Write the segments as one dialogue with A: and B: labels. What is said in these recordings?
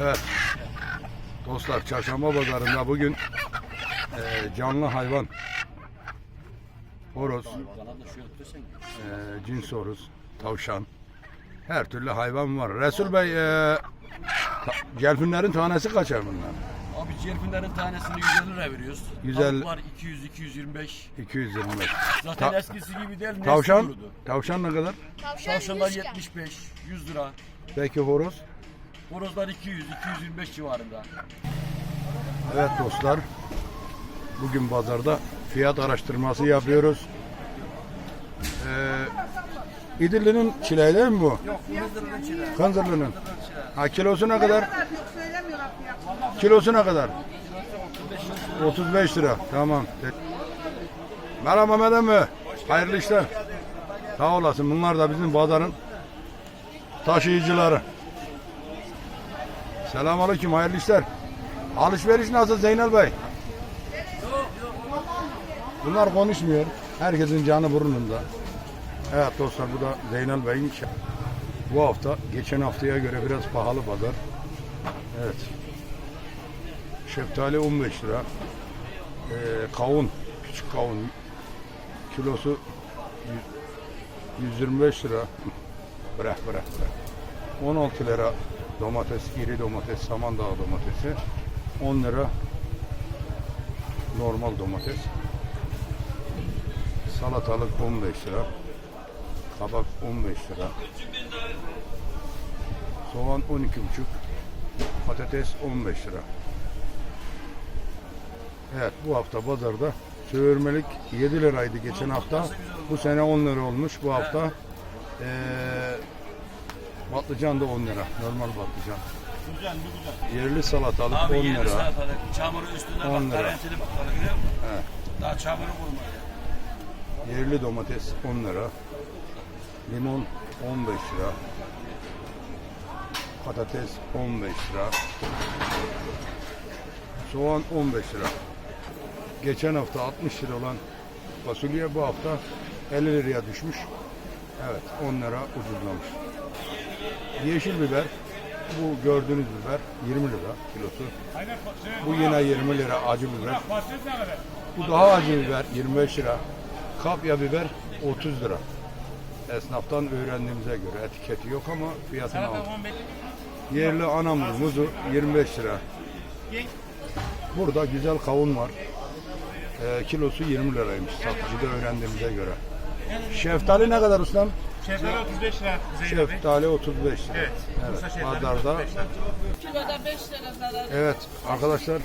A: Evet. Dostlar çarşamba pazarında bugün e, canlı hayvan horoz, e, cins horoz, tavşan her türlü hayvan var. Resul Bey e, ta, gelfinlerin tanesi kaçar bunlar?
B: Abi cerfinlerin tanesini 150 lira veriyoruz.
A: 150.
B: Tavuklar 200 225.
A: 225.
B: Zaten
A: Ta-
B: eskisi gibi değil. nesli
A: Tavşan,
B: kurudu.
A: tavşan ne kadar?
B: Tavşanlar 75, 100 lira.
A: Peki horoz?
B: Horozlar 200, 225 civarında.
A: Evet dostlar. Bugün pazarda fiyat araştırması yapıyoruz. Ee, İdilli'nin çileği mi bu?
B: Yok, içine.
A: Kanzırlı'nın. Ha kilosu ne kadar? Kilosu ne kadar? 35 lira. Tamam. Merhaba Mehmet emmi. Hayırlı işler. Sağ olasın. Bunlar da bizim pazarın taşıyıcıları. Selamünaleyküm. Hayırlı işler. Alışveriş nasıl Zeynel Bey? Bunlar konuşmuyor. Herkesin canı burnunda. Evet dostlar bu da Zeynel Bey'in. Bu hafta geçen haftaya göre biraz pahalı pazar. Evet. Şeftali 15 lira. Ee, kavun, küçük kavun kilosu yüz- 125 lira. Bırak bırak bırak. 16 lira domates, iri domates, Samandağ domatesi. 10 lira normal domates. Salatalık 15 lira. Kabak 15 lira. Soğan 12,5. Patates 15 lira. Evet bu hafta pazarda söğürmelik 7 liraydı geçen hafta. Bu sene 10 lira olmuş. Bu hafta eee patlıcan da 10 lira. Normal patlıcan. Yerli salatalık 10
B: Abi yeni
A: lira.
B: salatalık, çamuru üstünde
A: 10
B: bak,
A: lira.
B: garantili bak, bana görüyor musun?
A: Evet.
B: Daha çamuru vurmadı.
A: Yerli domates 10 lira. Limon 15 lira. Patates 15 lira. Soğan 15 lira. Geçen hafta 60 lira olan fasulye bu hafta 50 liraya düşmüş. Evet 10 lira ucuzlamış. Yeşil biber bu gördüğünüz biber 20 lira kilosu. Bu yine 20 lira acı biber. Bu daha acı biber 25 lira. Kapya biber 30 lira. Esnaftan öğrendiğimize göre etiketi yok ama fiyatını aldım. Yerli anamur muzu 25 lira. Burada güzel kavun var. Ee, kilosu 20 liraymış satıcıda öğrendiğimize göre. Şeftali ne kadar ustam?
C: Şeftali 35 lira Zeynep Bey.
A: Şeftali 35 lira.
C: Evet. Bursa
A: Evet,
C: şeftali
A: pazarda
C: 35 lira.
D: Kiloda 5 lira zarar.
A: Evet arkadaşlar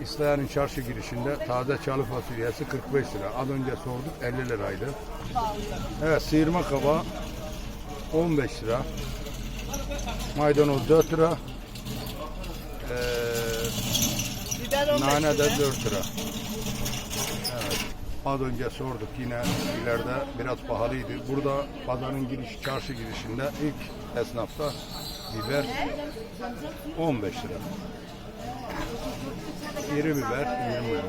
A: İslayan'ın çarşı girişinde taze çalı fasulyesi 45 lira. Az önce sorduk 50 liraydı. Evet sıyırma kaba 15 lira. Maydanoz 4 lira. Ee,
D: Biber 15
A: nane de
D: lira.
A: 4 lira. Az önce sorduk yine ileride biraz pahalıydı. Burada pazarın giriş, çarşı girişinde ilk esnafta biber 15 lira. İri biber 20 lira.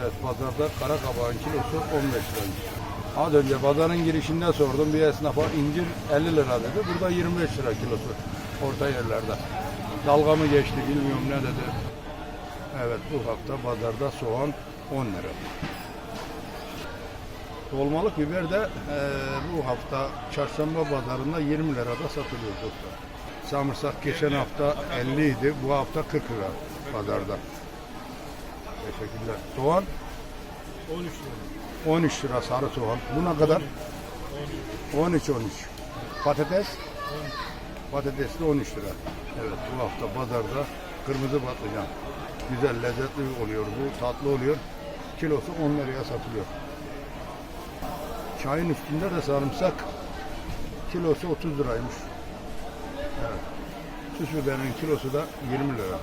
A: Evet pazarda kara kabağın kilosu 15 lira. Az önce pazarın girişinde sordum bir esnafa incir 50 lira dedi. Burada 25 lira kilosu orta yerlerde. Dalga mı geçti bilmiyorum ne dedi. Evet bu hafta pazarda soğan 10 lira. Dolmalık biber de eee, bu hafta çarşamba pazarında 20 lirada satılıyor dostlar. Samırsak geçen hafta 50 idi, bu hafta 40 lira pazarda. Teşekkürler. Soğan
C: 13 lira.
A: 13 lira sarı soğan. Bu ne kadar? 13 13. Patates? Patates de 13 lira. Evet bu hafta pazarda kırmızı patlıcan. Güzel lezzetli oluyor bu tatlı oluyor. Kilosu 10 liraya satılıyor. Çayın üstünde de sarımsak kilosu 30 liraymış. Evet. Süs biberinin kilosu da 20 lira.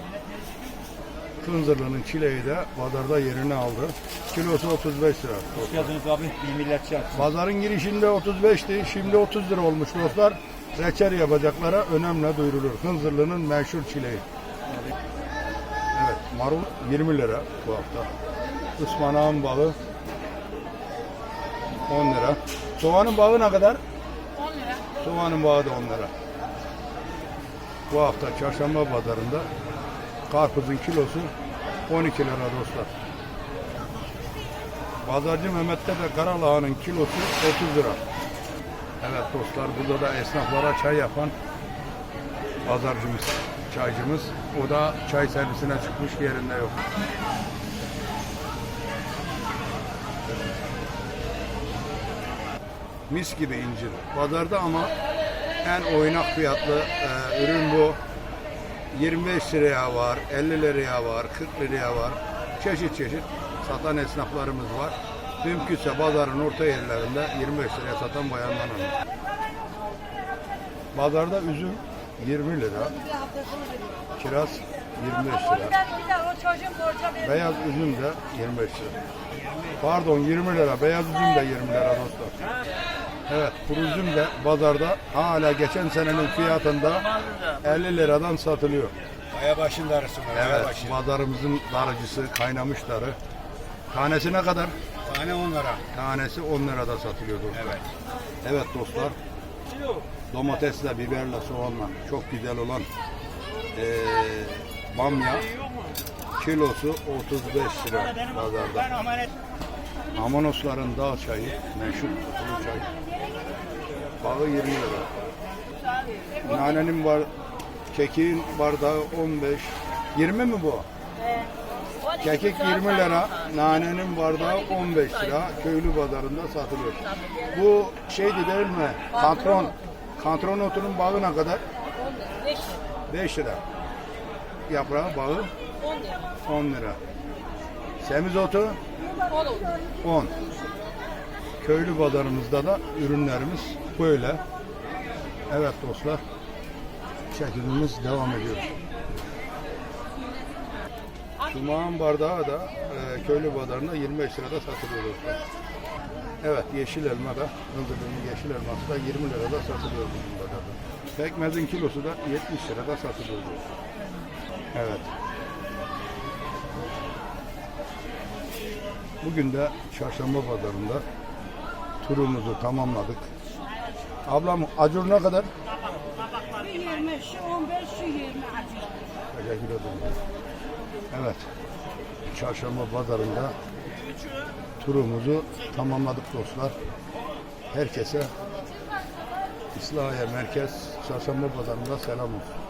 A: Kınzırlı'nın çileği de pazarda yerini aldı. Kilosu 35 lira.
C: Hoş geldiniz abi. Bir milletçi yapsın.
A: Pazarın girişinde 35'ti, şimdi 30 lira olmuş dostlar. Reçel yapacaklara önemli duyurulur. Hınzırlı'nın meşhur çileği. Evet, marul 20 lira bu hafta. Ispanağın bağı 10 lira. Soğanın bağı ne kadar?
D: 10 lira.
A: Soğanın bağı da 10 lira. Bu hafta çarşamba pazarında karpuzun kilosu 12 lira dostlar. Pazarcı Mehmet'te de karalahanın kilosu 30 lira. Evet dostlar burada da esnaflara çay yapan pazarcımız, çaycımız. O da çay servisine çıkmış yerinde yok. Mis gibi incir. Pazarda ama en oynak fiyatlı e, ürün bu. 25 liraya var, 50 liraya var, 40 liraya var. Çeşit çeşit satan esnaflarımız var. Mümkünse pazarın orta yerlerinde 25 liraya satan bayanlar var. Pazarda üzüm 20 lira, kiraz 25 lira.
E: Bir de o çocuğun borca verir.
A: Beyaz üzüm de 25 lira. Pardon 20 lira. Beyaz üzüm de 20 lira dostlar. Evet kuru üzüm de pazarda hala geçen senenin fiyatında 50 liradan satılıyor.
B: Kaya başın darısı var.
A: Evet pazarımızın darıcısı kaynamış darı. Tanesi ne kadar?
B: Tane 10 lira.
A: Tanesi 10 lirada satılıyor dostlar.
B: Evet.
A: Evet dostlar. Domatesle, biberle, soğanla çok güzel olan eee bamya kilosu 35 lira pazarda. Amanosların dağ çayı, meşhur kuru çay. Bağı 20 lira. Nanenin var, kekiğin bardağı 15. 20 mi bu? Kekik 20 lira, nanenin bardağı 15 lira. Köylü pazarında satılıyor. Bu şeydi değil mi? Kantron. Kantron otunun bağı ne kadar?
E: 5
A: 5 lira. Yaprağı bağı
E: 10 lira.
A: 10 lira. Semizotu
E: 10 olur.
A: 10. Köylü pazarımızda da ürünlerimiz böyle. Evet dostlar. Çekimimiz devam ediyor. Sumağın bardağı da e, köylü pazarında 25 lirada satılıyor dostlar. Evet yeşil elma da Iğdır'ın yeşil elması da 20 lirada satılıyor. Pekmezin kilosu da 70 lirada satılıyor dostlar. Evet. Bugün de çarşamba pazarında turumuzu tamamladık. Ablam acur ne kadar?
E: Şu 20, şu 15, şu 20 acı.
A: Teşekkür ederim. Evet. Çarşamba pazarında turumuzu tamamladık dostlar. Herkese İslahiye Merkez Çarşamba pazarında selam olsun.